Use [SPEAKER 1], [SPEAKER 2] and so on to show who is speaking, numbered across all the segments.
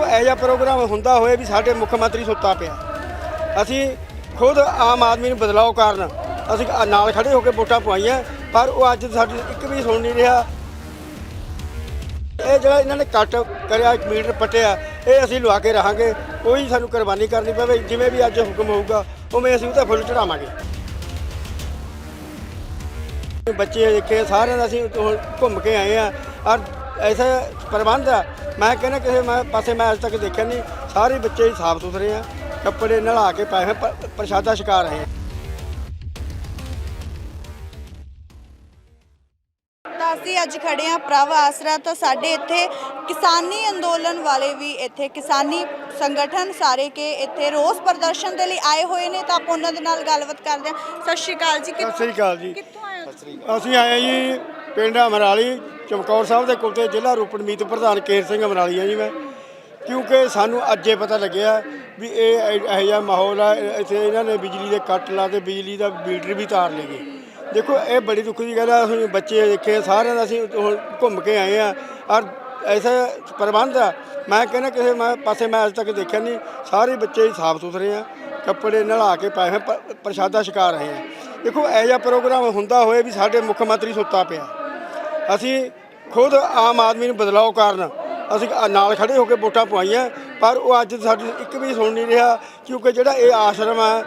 [SPEAKER 1] ਦੇਖੋ ਇਹ ਪ੍ਰੋਗਰਾਮ ਹੁੰਦਾ ਹੋਏ ਵੀ ਸਾਡੇ ਮੁੱਖ ਮੰਤਰੀ ਸੁੱਤਾ ਪਿਆ। ਅਸੀਂ ਖੁਦ ਆਮ ਆਦਮੀ ਨੂੰ ਬਦਲਾਅ ਕਾਰਨ ਅਸੀਂ ਨਾਲ ਖੜੇ ਹੋ ਕੇ ਵੋਟਾਂ ਪਵਾਈਆਂ, ਪਰ ਉਹ ਅੱਜ ਸਾਡੀ ਇੱਕ ਵੀ ਸੁਣ ਨਹੀਂ ਰਿਹਾ। ਇਹ ਜਿਹੜਾ ਇਹਨਾਂ ਨੇ ਕੱਟ ਕਰਿਆ, ਇੱਕ ਮੀਟਰ ਪੱਟਿਆ, ਇਹ ਅਸੀਂ ਲਵਾ ਕੇ ਰਹਾਂਗੇ। ਕੋਈ ਸਾਨੂੰ ਕੁਰਬਾਨੀ ਕਰਨੀ ਪਵੇ, ਜਿਵੇਂ ਵੀ ਅੱਜ ਹੁਕਮ ਹੋਊਗਾ, ਉਵੇਂ ਅਸੀਂ ਉਹਦਾ ਫੁੱਲ ਚੜਾਵਾਂਗੇ ਬੱਚੇ ਦੇਖੇ, ਸਾਰਿਆਂ ਦਾ ਅਸੀਂ ਹੁਣ ਘੁੰਮ ਕੇ ਆਏ ਆ ਔਰ ਐਸਾ ਪ੍ਰਬੰਧ ਆ। ਮੈਂ ਕਹਿੰਦਾ ਕਿਸੇ ਮੈਂ ਪਾਸੇ ਮੈਂ ਅੱਜ ਤੱਕ ਦੇਖਿਆ ਨਹੀਂ। ਸਾਰੇ ਬੱਚੇ ਹੀ ਸਾਫ਼ ਸੁਥਰੇ ਆ। ਕੱਪੜੇ ਨਲਾ ਕੇ ਪਾਏ ਹੋਏ ਪ੍ਰਸ਼ਾਦਾ ਛਕਾ ਰਹੇ ਆ।
[SPEAKER 2] ਤਾਂ ਅਸੀਂ ਅੱਜ ਖੜੇ ਹਾਂ ਪ੍ਰਭ ਆਸਰਾ ਤਾਂ। ਸਾਡੇ ਇੱਥੇ ਕਿਸਾਨੀ ਅੰਦੋਲਨ ਵਾਲੇ ਵੀ ਇੱਥੇ ਕਿਸਾਨੀ ਸੰਗਠਨ ਸਾਰੇ ਕੇ ਇੱਥੇ ਰੋਸ ਪ੍ਰਦਰਸ਼ਨ ਦੇ ਲਈ ਆਏ ਹੋਏ ਨੇ। ਤਾਂ ਆਪਾਂ ਉਹਨਾਂ ਦੇ ਨਾਲ ਗੱਲਬਾਤ ਕਰਦੇ ਹਾਂ। ਸਤਿ ਸ਼੍ਰੀ ਅਕਾਲ ਜੀ।
[SPEAKER 1] ਸਤਿ ਸ੍ਰੀ ਅਕਾਲ ਜੀ।
[SPEAKER 2] ਕਿੱਥੋਂ ਆਏ ਹੋ
[SPEAKER 1] ਅਸੀਂ ਆਏ ਜੀ ਪਿੰਡ ਅਮਰਾਲੀ, ਚਮਕੌਰ ਸਾਹਿਬ ਦੇ ਕੋਲ ਤੇ ਜ਼ਿਲ੍ਹਾ ਰੂਪੜ ਮੀਤ ਪ੍ਰਧਾਨ ਕੇਰ ਸਿੰਘ ਅਮਰਾਲੀ ਆ ਜੀ ਮੈਂ। ਕਿਉਂਕਿ ਸਾਨੂੰ ਅੱਜੇ ਪਤਾ ਲੱਗਿਆ ਵੀ ਇਹ ਇਹ- ਇਹੋ ਜਿਹਾ ਮਾਹੌਲ ਆ ਇੱਥੇ ਇਹਨਾਂ ਨੇ ਬਿਜਲੀ ਦੇ ਕੱਟ ਲਾ ਤੇ ਬਿਜਲੀ ਦਾ ਮੀਟਰ ਵੀ ਤਾਰ ਲਏ ਗਏ। ਦੇਖੋ, ਇਹ ਬੜੀ ਦੁੱਖ ਦੀ ਗੱਲ ਆ, ਅਸੀਂ ਬੱਚੇ ਦੇਖੇ, ਸਾਰਿਆਂ ਦਾ ਅਸੀਂ ਹੁਣ ਘੁੰਮ ਕੇ ਆਏ ਆ। ਔਰ ਐਸਾ ਪ੍ਰਬੰਧ ਆ, ਮੈਂ ਕਹਿੰਦਾ ਕਿਸੇ ਮੈਂ ਪਾਸੇ ਮੈਂ ਅੱਜ ਤੱਕ ਦੇਖਿਆ ਨਹੀਂ, ਸਾਰੇ ਬੱਚੇ ਹੀ ਸਾਫ਼ ਸੁਥਰੇ ਆ, ਕੱਪੜੇ ਨਲਾ ਕੇ ਪਾਏ ਹੋਏ ਪ੍ਰਸ਼ਾਦਾ ਛਕਾ ਰਹੇ ਆ। ਦੇਖੋ, ਇਹ ਜਿਹਾ ਪ੍ਰੋਗਰਾਮ ਹੁੰਦਾ ਹੋਏ ਵੀ ਸਾਡੇ ਮੁੱਖ ਮੰਤਰੀ ਸੁੱਤਾ ਪਿਆ। ਅਸੀਂ ਖੁਦ ਆਮ ਆਦਮੀ ਨੂੰ ਬਦਲਾਅ ਕਾਰਨ ਅਸੀਂ ਨਾਲ ਖੜੇ ਹੋ ਕੇ ਵੋਟਾਂ ਪਵਾਈਆਂ, ਪਰ ਉਹ ਅੱਜ ਸਾਡੀ ਇੱਕ ਵੀ ਸੁਣ ਨਹੀਂ ਰਿਹਾ, ਕਿਉਂਕਿ ਜਿਹੜਾ ਇਹ ਆਸ਼ਰਮ ਹੈ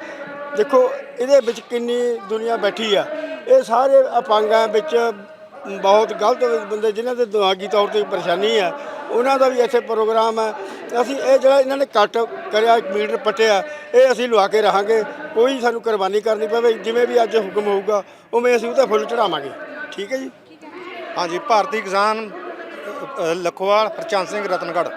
[SPEAKER 1] ਦੇਖੋ ਇਹਦੇ ਵਿੱਚ ਕਿੰਨੀ ਦੁਨੀਆ ਬੈਠੀ ਆ। ਇਹ ਸਾਰੇ ਅਪੰਗਾਂ ਵਿੱਚ ਬਹੁਤ ਗਲਤ ਬੰਦੇ ਜਿਨ੍ਹਾਂ ਦੇ ਦਿਮਾਗੀ ਤੌਰ ਤੇ ਪਰੇਸ਼ਾਨੀ ਆ, ਉਹਨਾਂ ਦਾ ਵੀ ਇੱਥੇ ਪ੍ਰੋਗਰਾਮ ਹੈ ਅਸੀਂ ਇਹ ਜਿਹੜਾ ਇਹਨਾਂ ਨੇ ਕੱਟ ਕਰਿਆ, ਇੱਕ ਮੀਟਰ ਪੱਟਿਆ, ਇਹ ਅਸੀਂ ਲਵਾ ਕੇ ਰਹਾਂਗੇ। ਕੋਈ ਸਾਨੂੰ ਕੁਰਬਾਨੀ ਕਰਨੀ ਪਵੇ, ਜਿਵੇਂ ਵੀ ਅੱਜ ਹੁਕਮ ਹੋਊਗਾ, ਉਵੇਂ ਅਸੀਂ ਉਹਦਾ ਫੁੱਲ ਚੜਾਵਾਂਗੇ ਠੀਕ ਹੈ ਜੀ?
[SPEAKER 3] ਹਾਂਜੀ ਭਾਰਤੀ ਕਿਸਾਨ ਅ, ਲਖੋਵਾਲ ਹਰਚੰਦ ਸਿੰਘ ਰਤਨਗੜ੍ਹ।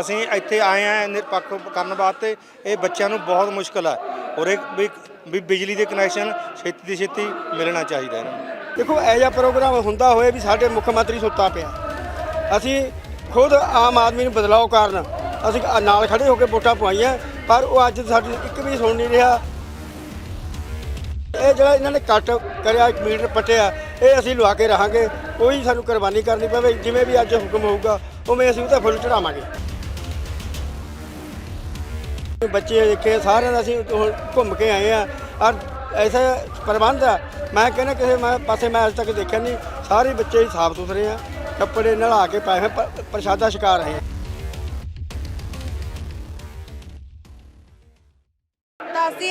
[SPEAKER 3] ਅਸੀਂ ਇੱਥੇ ਆਏ ਆ ਨਿਰਪੱਖ ਕਰਨ ਵਾਸਤੇ। ਇਹ ਬੱਚਿਆਂ ਨੂੰ ਬਹੁਤ ਮੁਸ਼ਕਲ ਹੈ ਔਰ ਇਹ ਵੀ ਬਿਜਲੀ ਦੇ ਕਨੈਕਸ਼ਨ ਛੇਤੀ ਦੀ ਛੇਤੀ ਮਿਲਣਾ ਚਾਹੀਦਾ ਇਹਨਾਂ ਨੂੰ।
[SPEAKER 1] ਦੇਖੋ ਇਹ ਜਿਹਾ ਪ੍ਰੋਗਰਾਮ ਹੁੰਦਾ ਹੋਏ ਵੀ ਸਾਡੇ ਮੁੱਖ ਮੰਤਰੀ ਸੁੱਤਾ ਪਿਆ। ਅਸੀਂ ਖੁਦ ਆਮ ਆਦਮੀ ਨੂੰ ਬਦਲਾਅ ਕਾਰਨ ਅਸੀਂ ਨਾਲ ਖੜੇ ਹੋ ਕੇ ਵੋਟਾਂ ਪਵਾਈਆਂ ਪਰ ਉਹ ਅੱਜ ਸਾਡੀ ਇੱਕ ਵੀ ਸੁਣ ਨਹੀਂ ਰਿਹਾ। ਇਹ ਜਿਹੜਾ ਇਹਨਾਂ ਨੇ ਕੱਟ ਕਰਿਆ ਇੱਕ ਮੀਟਰ ਪੱਟਿਆ ਇਹ ਅਸੀਂ ਲਵਾ ਕੇ ਰਹਾਂਗੇ, ਕੋਈ ਸਾਨੂੰ ਕੁਰਬਾਨੀ ਕਰਨੀ ਪਵੇ, ਜਿਵੇਂ ਵੀ ਅੱਜ ਹੁਕਮ ਹੋਊਗਾ, ਉਵੇਂ ਅਸੀਂ ਉਹਦਾ ਫੁੱਲ ਚੜਾਵਾਂਗੇ ਬੱਚੇ ਦੇਖੇ, ਸਾਰਿਆਂ ਦਾ ਅਸੀਂ ਹੁਣ ਘੁੰਮ ਕੇ ਆਏ ਆ ਔਰ ਐਸਾ ਪ੍ਰਬੰਧ ਆ, ਮੈਂ ਕਹਿੰਦਾ ਕਿਸੇ ਮੈਂ ਪਾਸੇ ਮੈਂ ਅੱਜ ਤੱਕ ਦੇਖਿਆ ਨਹੀਂ, ਸਾਰੇ ਬੱਚੇ ਹੀ ਸਾਫ਼ ਸੁਥਰੇ ਆ, ਕੱਪੜੇ ਨਲਾ ਕੇ ਪਾਏ ਹੋਏ ਪ੍ਰਸ਼ਾਦਾ ਛਕਾ ਰਹੇ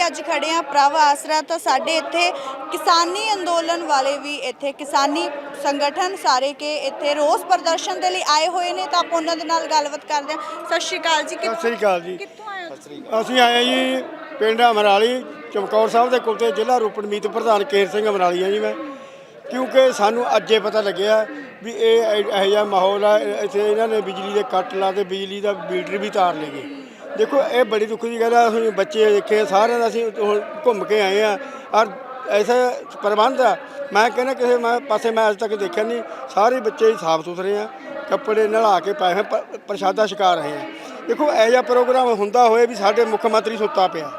[SPEAKER 1] ਆ
[SPEAKER 2] ਅਸੀਂ ਅੱਜ ਖੜੇ ਹਾਂ ਪ੍ਰਭ ਆਸਰਾ ਤਾਂ ਸਾਡੇ ਇੱਥੇ ਕਿਸਾਨੀ ਅੰਦੋਲਨ ਵਾਲੇ ਵੀ ਇੱਥੇ ਕਿਸਾਨੀ ਸੰਗਠਨ ਸਾਰੇ ਕੇ ਇੱਥੇ ਰੋਸ ਪ੍ਰਦਰਸ਼ਨ ਦੇ ਲਈ ਆਏ ਹੋਏ ਨੇ ਤਾਂ ਆਪਾਂ ਉਹਨਾਂ ਦੇ ਨਾਲ ਗੱਲਬਾਤ ਕਰਦੇ ਹਾਂ। ਸਤਿ ਸ਼੍ਰੀ ਅਕਾਲ ਜੀ
[SPEAKER 1] ਸਤਿ ਸ੍ਰੀ ਅਕਾਲ ਜੀ।
[SPEAKER 2] ਕਿੱਥੋਂ ਆਏ ਹੋ?
[SPEAKER 1] ਅਸੀਂ ਆਏ ਜੀ ਪਿੰਡ ਅਮਰਾਲੀ ਚਮਕੌਰ ਸਾਹਿਬ ਦੇ ਕੋਲ ਤੇ ਜ਼ਿਲ੍ਹਾ ਰੂਪੜ ਮੀਤ ਪ੍ਰਧਾਨ ਕੇਰ ਸਿੰਘ ਅਮਰਾਲੀ ਆ ਜੀ ਮੈਂ। ਕਿਉਂਕਿ ਸਾਨੂੰ ਅੱਜੇ ਪਤਾ ਲੱਗਿਆ ਵੀ ਇਹ ਇਹ- ਜਿਹਾ ਮਾਹੌਲ ਆ ਇੱਥੇ ਇਹਨਾਂ ਨੇ ਬਿਜਲੀ ਦੇ ਕੱਟ ਲਾ ਤੇ ਬਿਜਲੀ ਦਾ ਮੀਟਰ ਵੀ ਤਾਰ ਲਏ ਗਏ। ਦੇਖੋ, ਇਹ ਬੜੀ ਦੁੱਖ ਦੀ ਗੱਲ ਆ, ਅਸੀਂ ਬੱਚੇ ਦੇਖੇ ਸਾਰਿਆਂ ਦਾ ਅਸੀਂ ਹੁਣ ਘੁੰਮ ਕੇ ਆਏ ਆ। ਔਰ ਐਸਾ ਪ੍ਰਬੰਧ ਆ, ਮੈਂ ਕਹਿੰਦਾ ਕਿਸੇ ਮੈਂ ਪਾਸੇ ਮੈਂ ਅੱਜ ਤੱਕ ਦੇਖਿਆ ਨਹੀਂ, ਸਾਰੇ ਬੱਚੇ ਸਾਫ਼ ਸੁਥਰੇ ਆ, ਕੱਪੜੇ ਨਲਾ ਕੇ ਪਾਏ ਹੋਏ ਪ- ਪ੍ਰਸ਼ਾਦਾ ਛਕਾ ਰਹੇ ਆ। ਦੇਖੋ, ਇਹ ਜਿਹਾ ਪ੍ਰੋਗਰਾਮ ਹੁੰਦਾ ਹੋਏ ਵੀ ਸਾਡੇ ਮੁੱਖ ਮੰਤਰੀ ਸੁੱਤਾ ਪਿਆ।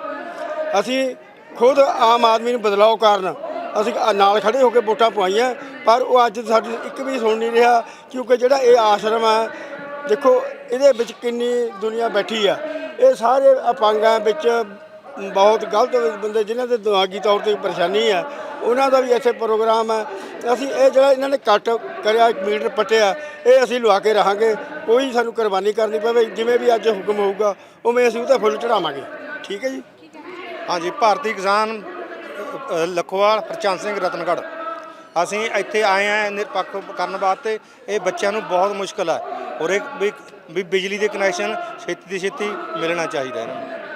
[SPEAKER 1] ਅਸੀਂ ਖੁਦ ਆਮ ਆਦਮੀ ਨੂੰ ਬਦਲਾਓ ਕਾਰਨ ਅਸੀਂ ਨਾਲ ਖੜੇ ਹੋ ਕੇ ਵੋਟਾਂ ਪਵਾਈਆਂ, ਪਰ ਉਹ ਅੱਜ ਸਾਡੀ ਇੱਕ ਵੀ ਸੁਣ ਨਹੀਂ ਰਿਹਾ, ਕਿਉਂਕਿ ਜਿਹੜਾ ਇਹ ਆਸ਼ਰਮ ਆ, ਦੇਖੋ, ਇਹਦੇ ਵਿੱਚ ਕਿੰਨੀ ਦੁਨੀਆ ਬੈਠੀ ਆ। ਇਹ ਸਾਰੇ ਅਪੰਗਾਂ ਵਿੱਚ ਬਹੁਤ ਗਲਤ ਬੰਦੇ ਜਿਨ੍ਹਾਂ ਦੇ ਦਿਮਾਗੀ ਤੌਰ ਤੇ ਪਰੇਸ਼ਾਨੀ ਹੈ ਉਹਨਾਂ ਦਾ ਵੀ ਇੱਥੇ ਪ੍ਰੋਗਰਾਮ ਹੈ। ਅਸੀਂ ਇਹ ਜਿਹੜਾ ਇਹਨਾਂ ਨੇ ਕੱਟ ਕਰਿਆ ਇੱਕ ਮੀਟਰ ਪੱਟਿਆ ਇਹ ਅਸੀਂ ਲਵਾ ਕੇ ਰਹਾਂਗੇ। ਕੋਈ ਸਾਨੂੰ ਕੁਰਬਾਨੀ ਕਰਨੀ ਪਵੇ ਜਿਵੇਂ ਵੀ ਅੱਜ ਹੁਕਮ ਹੋਊਗਾ ਉਵੇਂ ਅਸੀਂ ਉਹਦਾ ਫੁੱਲ ਚੜਾਵਾਂਗੇ ਠੀਕ ਹੈ ਜੀ?
[SPEAKER 3] ਹਾਂਜੀ ਭਾਰਤੀ ਕਿਸਾਨ ਅ, ਲਖੋਵਾਲ ਹਰਚੰਦ ਸਿੰਘ ਰਤਨਗੜ੍ਹ। ਅਸੀਂ ਇੱਥੇ ਆਏ ਆ ਨਿਰਪੱਖ ਕਰਨ ਵਾਸਤੇ। ਇਹ ਬੱਚਿਆਂ ਨੂੰ ਬਹੁਤ ਮੁਸ਼ਕਲ ਹੈ। ਔਰ ਇਹ ਵੀ ਵੀ ਬਿਜਲੀ ਦੇ ਕਨੈਕਸ਼ਨ ਛੇਤੀ ਦੀ ਛੇਤੀ ਮਿਲਣਾ ਚਾਹੀਦਾ ਇਹਨਾਂ ਨੂੰ